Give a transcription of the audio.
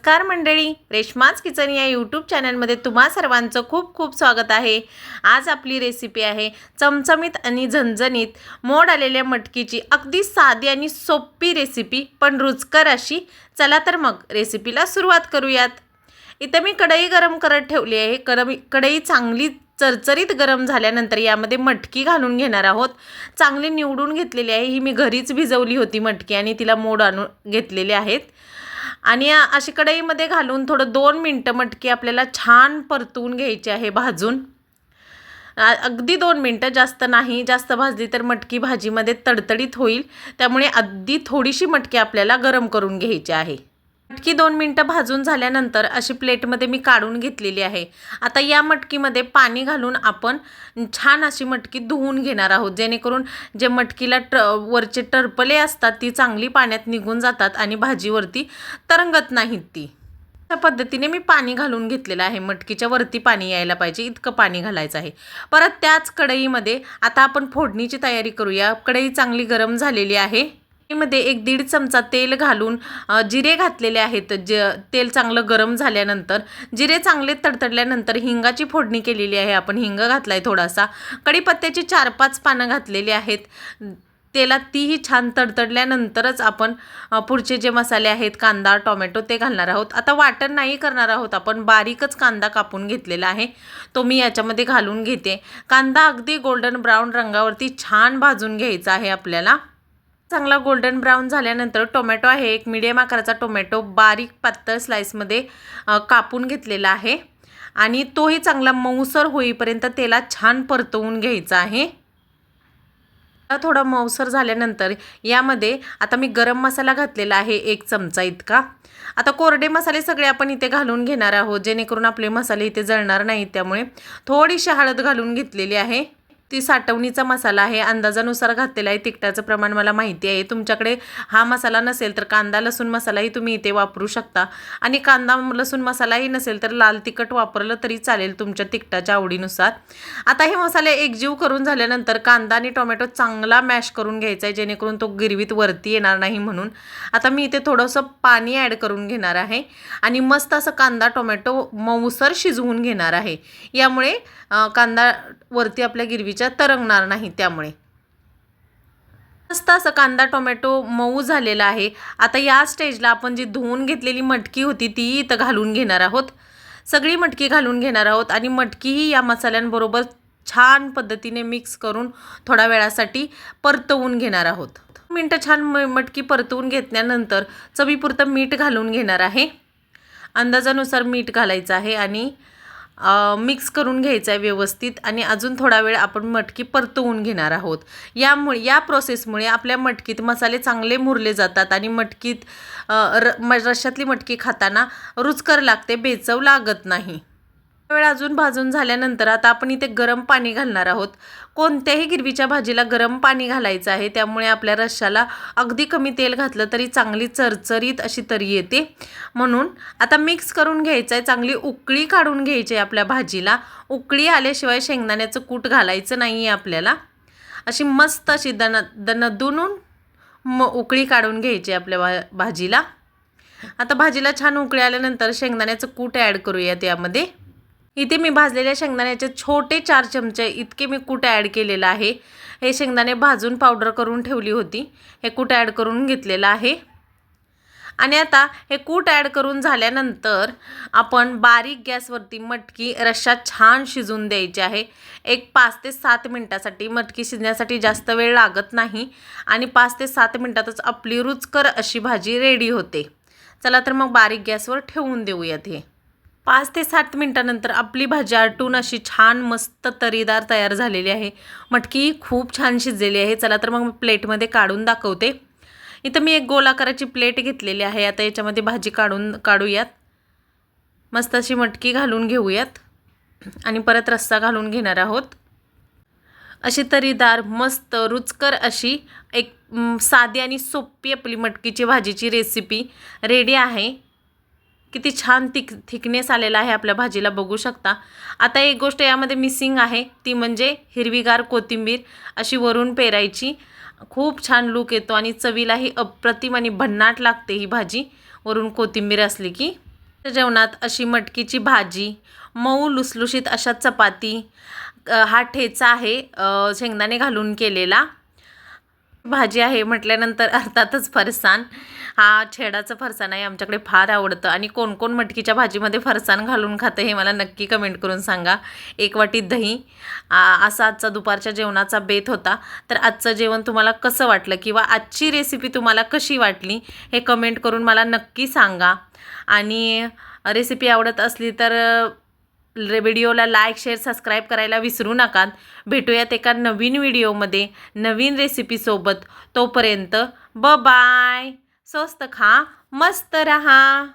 नमस्कार मंडळी. रेश्माच किचन या यूट्यूब चॅनलमध्ये तुम्हा सर्वांचं खूप खूप स्वागत आहे. आज आपली रेसिपी आहे चमचमीत आणि झणझणीत मोड आलेल्या मटकीची अगदी साधी आणि सोपी रेसिपी पण रुचकर अशी. चला तर मग रेसिपीला सुरुवात करूयात. इथं मी कढई गरम करत ठेवली आहे. करम कढई चांगली चरचरीत गरम झाल्यानंतर यामध्ये मटकी घालून घेणार आहोत. चांगली निवडून घेतलेली आहे. ही मी घरीच भिजवली होती मटकी आणि तिला मोड आणून घेतलेले आहेत. आणि अशी कढईमध्ये घालून थोडं दोन मिनटं मटकी आपल्याला छान परतवून घ्यायची आहे भाजून. अगदी दोन मिनटं जास्त नाही जास्त भाजली तर मटकी भाजीमध्ये तडतडीत होईल. त्यामुळे अगदी थोडीशी मटकी आपल्याला गरम करून घ्यायची आहे. मटकी दोन मिनटं भाजून झाल्यानंतर अशी प्लेटमध्ये मी काढून घेतलेली आहे. आता या मटकीमध्ये पाणी घालून आपण छान अशी मटकी धुवून घेणार आहोत. जेणेकरून जे मटकीला ट वरचे टरपले असतात ती चांगली पाण्यात निघून जातात आणि भाजीवरती तरंगत नाहीत ती. अशा पद्धतीने मी पाणी घालून घेतलेलं आहे. मटकीच्या वरती पाणी यायला पाहिजे इतकं पाणी घालायचं आहे. परत त्याच कढईमध्ये आता आपण फोडणीची तयारी करूया. कढई चांगली गरम झालेली आहे. मध्ये एक दीड चमचा तेल घालून जिरे घातलेले आहेत. ज तेल चांगलं गरम झाल्यानंतर जिरे चांगले तडतडल्यानंतर हिंगाची फोडणी केलेली आहे. आपण हिंग घातला आहे थोडासा. कढीपत्त्याची चार पाच पानं घातलेली आहेत. तेलात तीही छान तडतडल्यानंतरच आपण पुढचे जे मसाले आहेत कांदा टोमॅटो ते घालणार आहोत. आता वाटण नाही करणार आहोत. आपण बारीकच कांदा कापून घेतलेला आहे. तो मी याच्यामध्ये घालून घेते. कांदा अगदी गोल्डन ब्राऊन रंगावरती छान भाजून घ्यायचा आहे आपल्याला. चांगला गोल्डन ब्राऊन झाल्यानंतर टोमॅटो आहे. एक मिडियम आकाराचा टोमॅटो बारीक पातळ स्लाईसमध्ये कापून घेतलेला आहे. आणि तोही चांगला मऊसर होईपर्यंत तेला छान परतवून घ्यायचा आहे. थोडा मऊसर झाल्यानंतर यामध्ये आता मी गरम मसाला घातलेला आहे एक चमचा इतका. आता कोरडे मसाले सगळे आपण इथे घालून घेणार आहोत. जेणेकरून आपले मसाले इथे जळणार नाहीत त्यामुळे थोडीशी हळद घालून घेतलेली आहे. ती साठवणीचा मसाला आहे अंदाजानुसार घातलेला आहे तिखटाचं प्रमाण मला माहिती आहे. तुमच्याकडे हा मसाला नसेल तर कांदा लसूण मसालाही तुम्ही इथे वापरू शकता. आणि कांदा लसूण मसालाही नसेल तर लाल तिखट वापरलं तरी चालेल तुमच्या तिखटाच्या आवडीनुसार. आता हे मसाले एकजीव करून झाल्यानंतर कांदा आणि टोमॅटो चांगला मॅश करून घ्यायचा आहे जेणेकरून तो गिरवीत वरती येणार नाही म्हणून. आता मी इथे थोडंसं पाणी ॲड करून घेणार आहे आणि मस्त असं कांदा टोमॅटो मऊसर शिजवून घेणार आहे. यामुळे कांदा वरती आपल्या गिरवीच्या तरंगणार नाही त्यामुळे. मस्त असं कांदा टोमॅटो मऊ झालेला आहे. आता या स्टेजला आपण जी धुवून घेतलेली मटकी होती ती इथं घालून घेणार आहोत. सगळी मटकी घालून घेणार आहोत आणि मटकीही या मसाल्यांबरोबर छान पद्धतीने मिक्स करून थोड्या वेळासाठी परतवून घेणार आहोत. मिनटं छान म मटकी परतवून घेतल्यानंतर चवीपुरतं मीठ घालून घेणार आहे. अंदाजानुसार मीठ घालायचं आहे आणि मिक्स करून घ्यायचा आहे व्यवस्थित आणि अजून थोडा वेळ आपण मटकी परतवून घेणार आहोत. यामुळे या प्रोसेसमुळे आपल्या मटकीत मसाले चांगले मुरले जातात आणि मटकीत र म मटकी खाताना रुचकर लागते बेचव लागत नाही. वेळ अजून भाजून झाल्यानंतर आता आपण इथे गरम पाणी घालणार आहोत. कोणत्याही गिरवीच्या भाजीला गरम पाणी घालायचं आहे. त्यामुळे आपल्या रश्शाला अगदी कमी तेल घातलं तरी चांगली चरचरीत अशी तरी येते. म्हणून आता मिक्स करून घ्यायचं आहे चांगली उकळी काढून घ्यायची आहे आपल्या भाजीला. उकळी आल्याशिवाय शेंगदाण्याचं कूट घालायचं नाही आहे आपल्याला. अशी मस्त अशी दन दन दुनून म उकळी काढून घ्यायची आहे आपल्या भा भाजीला. आता भाजीला छान उकळी आल्यानंतर शेंगदाण्याचं कूट ॲड करूया त्यामध्ये इथे मी भाजलेल्या शेंगदाण्याचे छोटे चार चमचे इतके मी कूट ॲड केलेलं आहे. हे शेंगदाणे भाजून पावडर करून ठेवली होती. हे कूट ॲड करून घेतलेलं आहे. आणि आता हे कूट ॲड करून झाल्यानंतर आपण बारीक गॅसवरती मटकी रश्शा छान शिजून द्यायची आहे. एक पाच ते सात मिनटासाठी मटकी शिजण्यासाठी जास्त वेळ लागत नाही आणि पाच ते सात मिनटातच आपली रुचकर अशी भाजी रेडी होते. चला तर मग बारीक गॅसवर ठेवून देऊयात हे. पाच ते सात मिनटानंतर आपली भाजी आटून अशी छान मस्त तरीदार तयार झालेली आहे. मटकी खूप छान शिजलेली आहे. चला तर मग प्लेटमध्ये काढून दाखवते. इथं मी एक गोल आकाराची प्लेट घेतलेली आहे. आता याच्यामध्ये भाजी काढून काढूयात. मस्त अशी मटकी घालून घेऊयात. आणि परत रस्सा घालून घेणार आहोत. अशी तरीदार मस्त रुचकर अशी एक साधी आणि सोपी आपली मटकीची भाजीची रेसिपी रेडी आहे. किती छान थिक थिकनेस आलेला आहे आपल्या भाजीला बघू शकता. आता एक गोष्ट यामध्ये मिसिंग आहे ती म्हणजे हिरवीगार कोथिंबीर अशी वरून पेरायची. खूप छान लूक येतो आणि चवीलाही अप्रतिम आणि भन्नाट लागते ही भाजी. वरून कोथिंबीर असली की. जेवणात अशी मटकीची भाजी मऊ लुसलुशीत अशा चपाती हा ठेचा आहे शेंगदाणे घालून केलेला. भाजी आहे म्हटल्यानंतर अर्थातच फरसाण हा छेडाचं फरसाण आहे आमच्याकडे फार आवडतं. आणि कोण कोण मटकीच्या भाजीमध्ये फरसाण घालून खातं हे मला नक्की कमेंट करून सांगा. एक वाटी दही. असा आजचा दुपारच्या जेवणाचा बेत होता. तर आजचं जेवण तुम्हाला कसं वाटलं किंवा आजची रेसिपी तुम्हाला कशी वाटली हे कमेंट करून मला नक्की सांगा. आणि रेसिपी आवडत असली तर व्हिडिओला लाईक शेअर सबस्क्राईब करायला विसरू नका. भेटूयात एका नवीन व्हिडिओमध्ये नवीन रेसिपीसोबत तोपर्यंत ब बाय स्वस्त खा मस्त रहा.